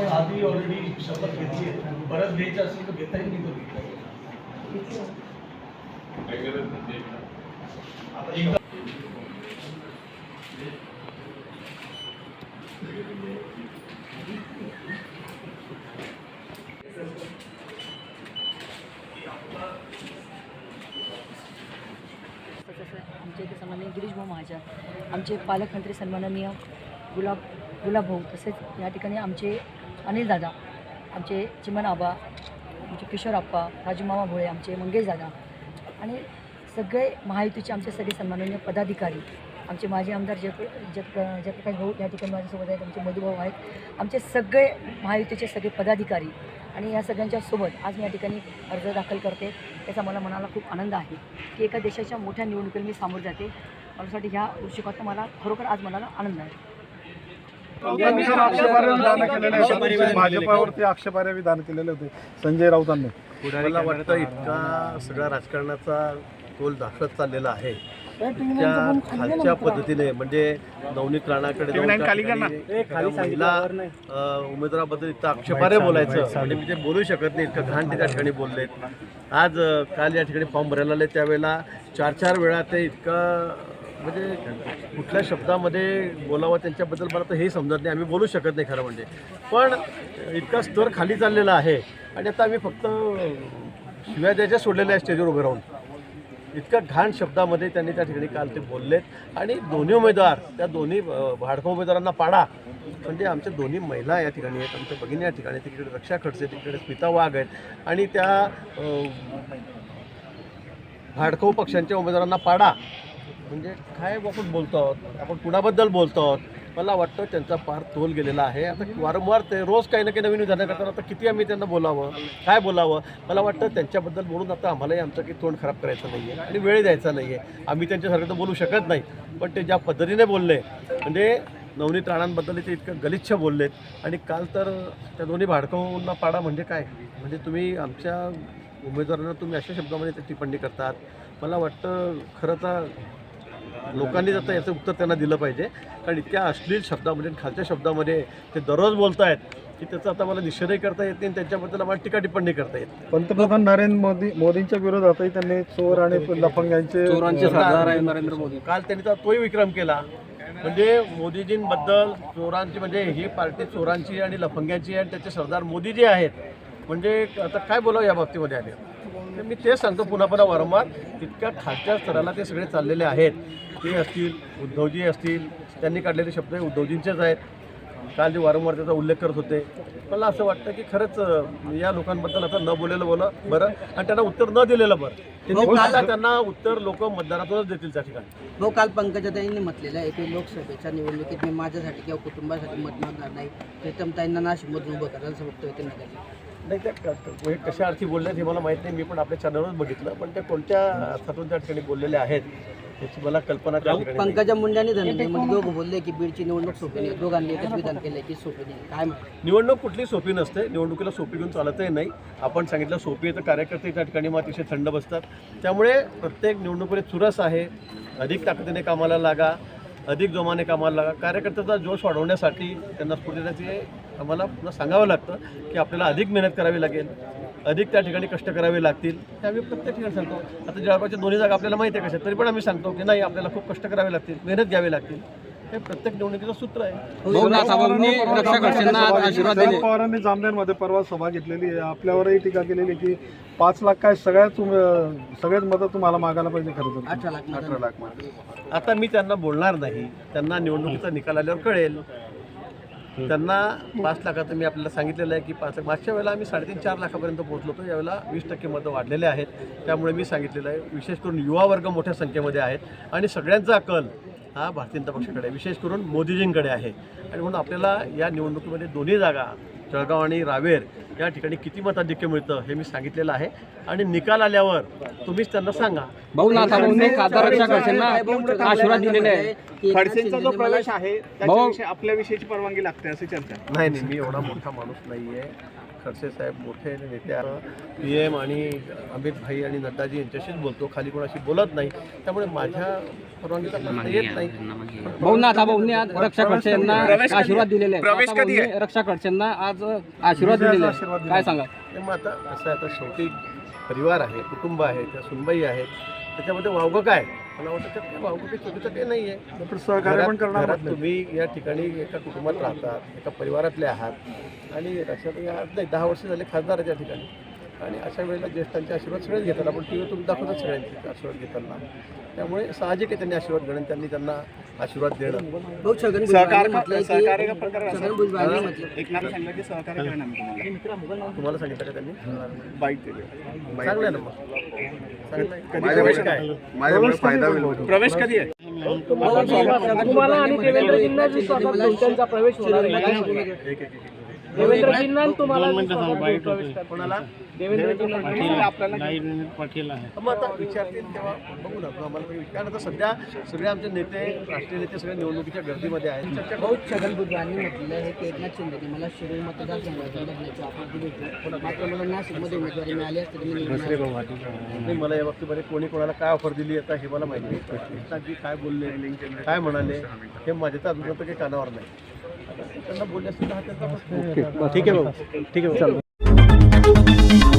आपण आधी ऑलरेडी शपथ घेतली आहे. परत घ्यायची असेल तर घेता येईल मी तो घेतला आमच्या इथे सन्माननीय गिरीश भाऊ महाजन आमचे पालकमंत्री सन्माननीय गुलाब गुलाब भाऊ तसेच या ठिकाणी आमचे अनिल दादा आमचे चिमन आबा आमचे किशोर आप्पा राजू मामा भोळे आमचे मंगेश दादा आणि सगळे महायुतीचे आमचे सगळे सन्माननीय पदाधिकारी आमचे माजी आमदार जयप्र जयप्र जयप्रकाश भाऊ या ठिकाणी माझ्यासोबत आहेत आमचे मधुभाऊ आहेत आमचे सगळे महायुतीचे सगळे पदाधिकारी आणि या सगळ्यांच्या सोबत आज मी या ठिकाणी अर्ज दाखल करते. त्याचा मला मनाला खूप आनंद आहे की एका देशाच्या मोठ्या निवडणुकीला मी सामोरं जाते. माझ्यासाठी ह्या वृश्चिकात मला खरोखर आज मनाला आनंद आहे. तर आक्षेपार्ह विधान केलेले आहेत. भाजपावरती आक्षेपार्ह विधान केलेले होते. संजय राऊतांनी. मला वाटतं इतका सगळा राजकारणाचा तोल दाखलत चाललेला आहे. त्या खालच्या पद्धतीने म्हणजे नवनीत राणाकडे महिला उमेदवाराबद्दल इतकं आक्षेपार्ह बोलायचं. म्हणजे मी ते बोलू शकत नाही इतकं घाण ते त्या ठिकाणी बोललेत. आज काल या ठिकाणी फॉर्म भरायला आले त्यावेळेला चार चार वेळा ते इतकं म्हणजे कुठल्या शब्दामध्ये बोलावं त्यांच्याबद्दल मला तर हे समजत नाही. आम्ही बोलू शकत नाही खरं म्हणजे. पण इतका स्तर खाली चाललेला आहे आणि आता आम्ही फक्त शिव्या द्यायच्या सोडलेल्या आहे स्टेजवर उभं राहून इतक्या घाण शब्दामध्ये त्यांनी त्या ठिकाणी काल ते बोललेत. आणि दोन्ही उमेदवार त्या दोन्ही भाडकं उमेदवारांना पाडा. म्हणजे आमच्या दोन्ही महिला या ठिकाणी आहेत आमच्या भगिनी या ठिकाणी तिकडे रक्षा खडसे तिकडे स्मिता वाघ आहेत. आणि त्या अ, भाडकं पक्षांच्या उमेदवारांना पाडा. म्हणजे काय आपण बोलतो आहोत? आपण कुणाबद्दल बोलतो आहोत? मला वाटतं त्यांचा फार तोल गेलेला आहे. आता वारंवार ते रोज काही ना काही नवीन विधानं करतात. आता किती आम्ही त्यांना बोलावं? काय बोलावं? मला वाटतं त्यांच्याबद्दल बोलून आता आम्हालाही आमचं काही तोंड खराब करायचं नाही आहे आणि वेळ द्यायचा नाही आहे आम्ही त्यांच्यासारखं तर बोलू शकत नाही. पण ते ज्या पद्धतीने बोलले म्हणजे नवनीत राणांबद्दल ते इतकं गलिच्छ बोललेत आणि काल तर त्या दोन्ही भाडकांना पाडा म्हणजे काय? म्हणजे तुम्ही आमच्या उमेदवारांना तुम्ही अशा शब्दामध्ये ते टिप्पणी करतात. मला वाटतं खरं तर लोकांनी आता याचं उत्तर त्यांना दिलं पाहिजे. कारण इतक्या अश्लील शब्दामध्ये आणि खालच्या शब्दामध्ये ते दररोज बोलत आहेत की त्याचा आता मला निषेधही करता येत नाही आणि त्यांच्याबद्दल आम्हाला टीका टिप्पणी करता येत. पंतप्रधान नरेंद्र मोदी मोदींच्या विरोधातही त्यांनी चोर आणि लफंग्यांचे नरेंद्र मोदी. काल त्यांनी तर तोही विक्रम केला. म्हणजे मोदीजींबद्दल चोरांची म्हणजे ही पार्टी चोरांची आणि लफंग्यांची आहे आणि त्याचे सरदार मोदी जे आहेत. म्हणजे आता काय बोलावं या बाबतीमध्ये आले? तर मी तेच सांगतो पुन्हा पुन्हा वारंवार तितक्या खालच्या स्तराला ते सगळे चाललेले आहेत. ते असतील उद्धवजी असतील त्यांनी काढलेले शब्द हे उद्धवजींचेच आहेत. काल जे वारंवार त्याचा उल्लेख करत होते. मला असं वाटतं की खरंच या लोकांबद्दल आता न बोललेलं बोलं बरं आणि त्यांना उत्तर न दिलेलं बरं. त्यांनी आता त्यांना उत्तर लोक मतदारातूनच देतील त्या ठिकाणी. भाऊ काल पंकजाताईंनी म्हटलेलं आहे की लोकसभेच्या निवडणुकीत मी माझ्यासाठी किंवा कुटुंबासाठी मत मागणार नाही. प्रीतमताईंना नाशिकमधून उभं करायला असं वक्तव्य त्यांनी केलं नाही त्या हे कशा अर्थी बोलल्यात हे मला माहीत नाही. मी पण आपल्या चॅनलवर बघितलं. पण ते कोणत्या अर्थातून त्या ठिकाणी बोललेले आहेत? याची मला कल्पना त्या ठिकाणी नाही. पंकजा मुंडे आणि धनंजय मुंडे दोघं बोलले की बीडची निवडणूक सोपी नाही. दोघांनी एकच विधान केलंय की सोपी नाही. काय म्हणतात निवडणूक कुठली सोपी नसते. निवडणुकीला सोपी घेऊन चालतही नाही. आपण सांगितलं सोपी आहे तर कार्यकर्ते त्या ठिकाणी मग अतिशय थंड बसतात. त्यामुळे प्रत्येक निवडणुकीमध्ये चुरस आहे. अधिक ताकदीने कामाला लागा. अधिक जोमाने कामाला लागा. कार्यकर्त्याचा जोश वाढवण्यासाठी त्यांना स्फूर्ती देण्याचे आम्हाला पुन्हा सांगावं लागतं की आपल्याला अधिक मेहनत करावी लागेल. अधिक त्या ठिकाणी कष्ट करावे लागतील. हे आम्ही प्रत्येक ठिकाणी सांगतो. आता जळगावच्या दोन्ही जागा आपल्याला माहिती आहे कशा तरी पण आम्ही सांगतो की नाही आपल्याला खूप कष्ट करावे लागतील मेहनत घ्यावी लागतील. हे प्रत्येक निवडणुकीचं सूत्र आहे. शरद पवारांनी जामनेरमध्ये परवा सभा घेतलेली आहे. आपल्यावरही टीका केलेली की पाच लाख काय सगळ्याच सगळेच मदत तुम्हाला मागायला पाहिजे खरं तर. अठरा लाख अठरा लाख. आता मी त्यांना बोलणार नाही. त्यांना निवडणुकीचा निकाल आल्यावर कळेल. त्यांना पाच लाखाचं मी आपल्याला सांगितलेलं आहे की पाच लाख मागच्या वेळेला आम्ही साडेतीन चार लाखापर्यंत पोहोचलो होतो. यावेळेला वीस टक्के मतं वाढलेले आहेत. त्यामुळे मी सांगितलेलं आहे विशेष करून युवा वर्ग मोठ्या संख्येमध्ये आहेत. आणि सगळ्यांचा कल हा भारतीय जनता पक्षाकडे आहे. विशेष करून मोदीजींकडे आहे. आणि म्हणून आपल्याला या निवडणुकीमध्ये दोन्ही जागा जळगाव आणि रावेर या ठिकाणी किती मताधिक्य मिळतं हे मी सांगितलेलं आहे. आणि निकाल आल्यावर तुम्हीच त्यांना सांगा. भाऊ रक्षा खडसेंना आशीर्वाद दिलेले आहे. खडसेंचा जो प्रवेश भाऊ नाही नाही मी एवढा मोठा माणूस नाही आहे खडसे साहेब मोठे नेते पी एम आणि अमित भाई आणि नड्डाजी यांच्याशीच बोलतो. खाली कोणाशी बोलत नाही. त्यामुळे माझ्या परवानगीचा प्रश्न येत नाही. भाऊंना आता भाऊंनी आज रक्षा खडसे यांना आशीर्वाद दिलेले भाऊंनी रक्षा खडसेंना आज आशीर्वाद दिलेले आहेत. आशीर्वाद दिले. काय सांगा ते मग आता कसं आहे आता शेवटी परिवार आहे कुटुंब आहे त्या सुनबाई आहेत. त्याच्यामध्ये वावगं काय? मला वाटतं त्यात काही चुकीचं ते नाही आहे पण सहकार्य पण करणार घरात म्हटलं. तुम्ही या ठिकाणी एका कुटुंबात राहतात एका परिवारातले आहात. आणि लक्षात आज नाही दहा वर्ष झाले खासदार आहेत या ठिकाणी. आणि अशा वेळेला ज्येष्ठांचे आशीर्वाद सगळेच घेतात. आपण टी व्हीवर तुम्ही दाखवतात सगळ्यांचे आशीर्वाद घेताना. त्यामुळे साहजिक आहे त्यांनी आशीर्वाद घेणं त्यांनी त्यांना आशीर्वाद देणं. भाऊ छगन की भुजबळांनी म्हटलं तुम्हाला. सांगितलं का त्यांनी? चांगलं आहे ना मग. चांगलं आहे. प्रवेश काय? माझ्यामुळे फायदा होईल. प्रवेश कधी आहे? तुम्हाला आणि देवेंद्रजींना विश्वासात घेऊन त्यांचा प्रवेश होणार देवेंद्रजींना तुम्हाला कोणाला? मग आता विचारतील तेव्हा बघू ना. आम्हाला कारण आता सध्या सगळे आमचे नेते राष्ट्रीय नेते सगळे निवडणुकीच्या गर्दीमध्ये आहेत. चर्चा भाऊ छगन भुजबळांनी म्हटलेलं आहे की एकनाथ शिंदेने मला शिरूर मतदारसंघातून दिली मात्र मला नाशिकमध्ये उमेदवारी मिळाली असते. नाही मला या बाबतीमध्ये कोणी कोणाला काय ऑफर दिली आता हे मला माहिती नाही. काय बोलले काय म्हणाले हे माझ्या तर अजून काही कानावर नाही. त्यांना बोलले असतील तर हा त्यांचा प्रश्न आहे. ठीक आहे भाऊ ठीक आहे भाऊ. चला